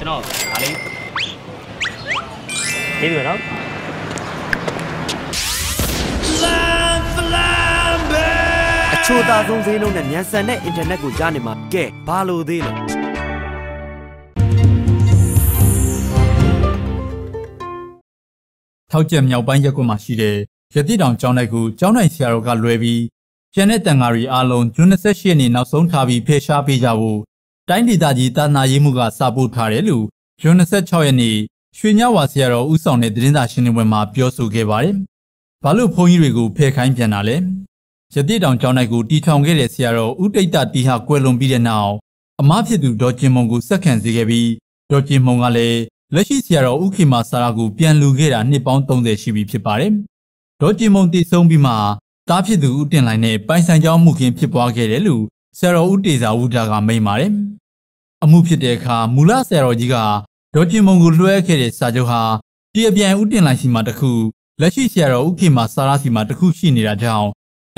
ကျွန်တော်ဒါလေးလေးတွေ့နော်အချို့သားဆုံးဈေးနှုန်းနဲ့မြန်ဆန်တဲ့အင်တာနက်ကိုကြားနေမှာကဲဘာလို့သေးလဲထောက်ကျက်မြောက်ပိုင်းရက်ကွက်မှာရှိတဲ့ရတိတောင်ကျောင်းတိုက်ကိုကျောင်းတိုက်ဆရာတော်ကလွှဲပြီးကျန်တဲ့တန်ဃာတွေအားလုံးဇွန်28ရက်နေ့နောက်ဆုံးထားပြီးဖယ်ရှားပေးကြဖို့ တိုင်းဒေသကြီးတာနာရေးမှုကစာပို့ထားတယ်လို့ဇွန်26ရက်နေ့ရွှေညဝါဆရာတော်ဦးဆောင်တဲ့သတင်းစာရှင်းလင်းပွဲမှာပြောဆိုခဲ့ပါတယ်။ဘာလို့ဘုန်းကြီးတွေကိုဖယ်ခိုင်းပြန်တာလဲ။ရတိတောင်ကျောင်းတိုက်ကိုတီထောင်ခဲ့တဲ့ဆရာတော်ဦးတိတ်တတီဟာကွယ်လွန်ပြီးတဲ့နောက်အမားဖြစ်သူဒေါ်ကျင်မုံကိုစက္ကန့်စေခဲ့ပြီးဒေါ်ကျင်မုံကလည်းလက်ရှိဆရာတော်ဥခိမာစာရာကိုပြန်လူခဲ့တာနှစ်ပေါင်း30ရှိပြီဖြစ်ပါတယ်။ဒေါ်ကျင်မုံတည်ဆုံးပြီးမှတားဖြစ်သူဦးတင်လိုင်းနဲ့ပိုင်ဆိုင်ကြောင်းမှုခင်းဖြစ်ပွားခဲ့တယ်လို့ဆရာတော်ဦးတေဇာဝုဒ္ဒကမိန့်ပါတယ်။ အမှုဖြစ်တဲ့အခါမူလဆရာတော်ကြီးကဒေါ်ကျင်မုံကိုလွှဲခဲ့တဲ့စာချုပ်ဟာပြည်အပြန်ဦးတင်လိုင်းစီမှာတစ်ခုလက်ရှိဆရာတော်ဥခိမာစာရာစီမှာတစ်ခုရှိနေတာကြောင့်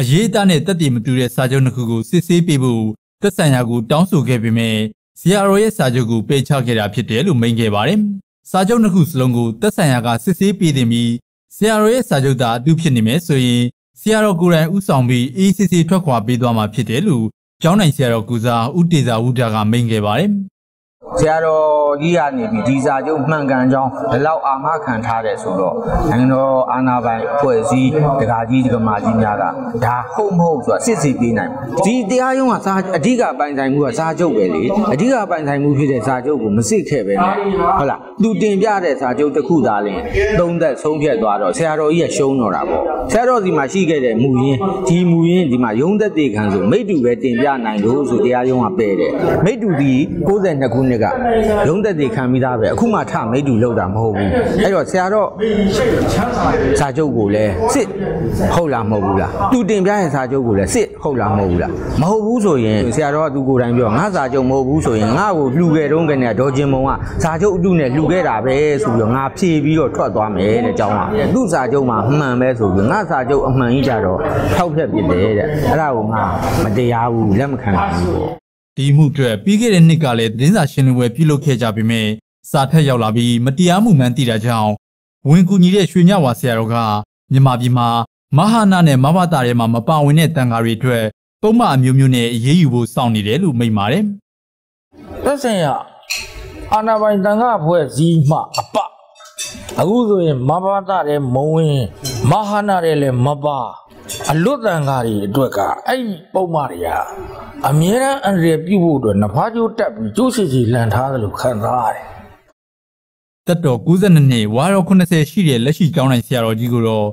အရေးအသားနဲ့တက်တည်မတူတဲ့စာချုပ်တစ်ခုကိုစစ်ဆေးပေးဖို့သက်ဆိုင်ရာကိုတောင်းဆိုခဲ့ပေမဲ့ဆရာတော်ရဲ့စာချုပ်ကိုပယ်ချခဲ့တာဖြစ်တယ်လို့မိန့်ခဲ့ပါတယ်။စာချုပ်နှစ်ခုစလုံးကိုသက်ဆိုင်ရာကစစ်ဆေးပေးတင်ပြီးဆရာတော်ရဲ့စာချုပ်သာအတူဖြစ်နေမယ်ဆိုရင်ဆရာတော်ကိုယ်တိုင်ဥဆောင်ပြီး ACC ထွက်ခွာပေးသွားမှာဖြစ်တယ်လို့ ကျောင်းနိုင်ဆရာတော်ကူစားဦးတေဇာဝုဒ္ဒကမိန့်ခဲ့ပါတယ်။ ဆရာတော်ကြီးကနေပြီးဒီစာချုပ်မှန်ကန်ကြောင်းဘယ်လောက်အာမခံထားတယ်ဆိုတော့နိုင်ငံတော်အာဏာပိုင်အဖွဲ့အစည်းဒကာကြီးဒကမာကြီးများကဒါဟုတ်မဟုတ်ဆိုတာစစ်စစ်ပေးနိုင်တယ်ဒီတရားရုံးကစာအဓိကပိုင်ဆိုင်မှုကစာချုပ်ပဲလေအဓိကပိုင်ဆိုင်မှုဖြစ်တဲ့စာချုပ်ကိုမစစ်ခဲ့ပဲနဲ့ဟုတ်လားသူတင်ပြတဲ့စာချုပ်တစ်ခုသာလင်သုံးသက်ဆုံးဖြတ်သွားတော့ဆရာတော်ကြီးကရှုံးတော့တာပေါ့ဆရာတော်စီမှာရှိခဲ့တဲ့မူရင်းဒီမူရင်းဒီမှာရုံးသက်တေခံဆိုမိတ္တူပဲတင်ပြနိုင်လို့ဆိုတရားရုံးကပယ်တယ်မိတ္တူဒီ62ခုနှစ်ကရုံးသက်တေခံပြီးသားပဲအခုမှထမိတ္တူလောက်တာမဟုတ်ဘူးအဲ့တော့ဆရာတော်စာချုပ်ကိုလည်းစစ်ဟုတ်လားမဟုတ်ဘူးလားသူတင်ပြတဲ့စာချုပ်ကိုလည်းစစ်ဟုတ်လားမဟုတ်ဘူးလားမဟုတ်ဘူးဆိုရင်ဆရာတော်ကသူကိုယ်တိုင်ပြောငါစာချုပ်မဟုတ်ဘူးဆိုရင်ငါ့ကိုလှူခဲ့တုန်းကနေဒေါ်ကျင်မုံကစာချုပ်အတုနဲ့လှူခဲ့တာပဲဆိုပြီးတော့ငါဖြေပြီးတော့ထွက်သွားမယ်တဲ့အကြောင်းပါသူ့စာချုပ်မှာအမှန်ပဲဆိုပြီးငါစာချုပ်အမှန်ကြီးကြတော့ထောက်ဖြတ်ပြစ်တယ်တဲ့အဲ့ဒါကိုငါမတရားဘူးလက်မခံနိုင်ဘူးပေါ့ ဒီမှုအတွက်ပြီးခဲ့တဲ့နှစ်ကလည်းသတင်းစာရှင်းလင်းပွဲပြုလုပ်ခဲ့ကြပေမဲ့စာထက်ရောက်လာပြီးမတရားမှုမှန်သိတာကြောင့်ဝင်ကူညီတဲ့ရွှေညဝါဆရာတော်ကမြန်မာပြည်မှာမဟာနာနဲ့မဘာတာထဲမှာမပါဝင်တဲ့တန်ဃာတွေအတွက်ပုံမှန်အမျိုးမျိုးနဲ့အေးအေးယူဖို့စောင့်နေတယ်လို့မိန့်ပါတယ်သက်ဆိုင်ရာအာနာပိုင်တန်ခါဖွဲ့စည်းမှအပအခုဆိုရင်မဘာတာတဲ့မဝင်မဟာနာတဲ့လည်းမပါ အလွတ်တန်ခါတွေအတွက်ကအဲ့ဒီပုံမှန်တွေကအမြဲတမ်းအန္တရာယ်ပြုဖို့အတွက်နဖားကျိုးတက်ပြီးကျိုးစီစီလန်ထားတယ်လို့ခံစားရတယ်။တက်တော်92နှစ်ဝါရော80ရှိတဲ့လက်ရှိကျောင်းနိုင်ဆရာတော်ကြီးကိုတော့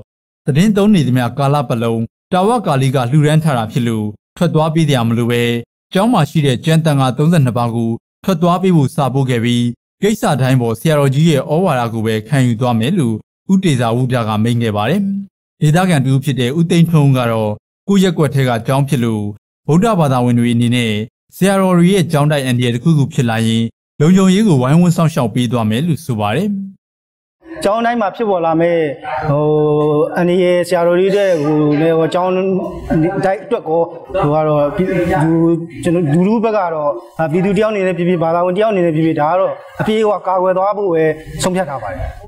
သတင်းသုံးနေသမျှကာလပတ်လုံးတာဝကာလီကလှူဒန်းထားတာဖြစ်လို့ထွက်သွားပြီးတရားမလို့ပဲကျောင်းမှာရှိတဲ့ကျန်းတန်က32ပါးကိုထွက်သွားပြီးဖို့စာပို့ခဲ့ပြီးကိစ္စတိုင်းပေါ်ဆရာတော်ကြီးရဲ့ဩဝါဒကိုပဲခံယူသွားမယ်လို့ဥတေဇာဝုဒ္ဒကမိန့်ခဲ့ပါတယ်။ ဒေသခံတူဖြစ်တဲ့ဥသိမ်းထုံးကတော့ကိုယ့်ရက်ကွက်ထဲကကျောင်းဖြစ်လို့ဗုဒ္ဓဘာသာဝင်တွေအနေနဲ့ဆရာတော်တွေရဲ့ကျောင်းတိုက်အန်ဒီရတစ်ခုခုဖြစ်လာရင်လုံခြုံရေးကိုဝိုင်းဝန်းဆောင်ရှောက်ပေးသွားမယ်လို့ဆိုပါတယ်ကျောင်းတိုင်းမှာဖြစ်ပေါ်လာမဲ့ဟိုအနေရဆရာတော်ကြီးတဲ့ဟိုလေဟိုကျောင်းတိုက်အတွက်ကောဟိုကတော့ဒီကျွန်တော်ဒူလူဘက်ကတော့ပြည်သူတယောက်အနေနဲ့ပြည်ပြည်ဘာသာဝင်တယောက်အနေနဲ့ပြည်ပြည်ဒါကတော့အပြေးကကာကွယ်သွားဖို့ပဲဆုံးဖြတ်ထားပါတယ်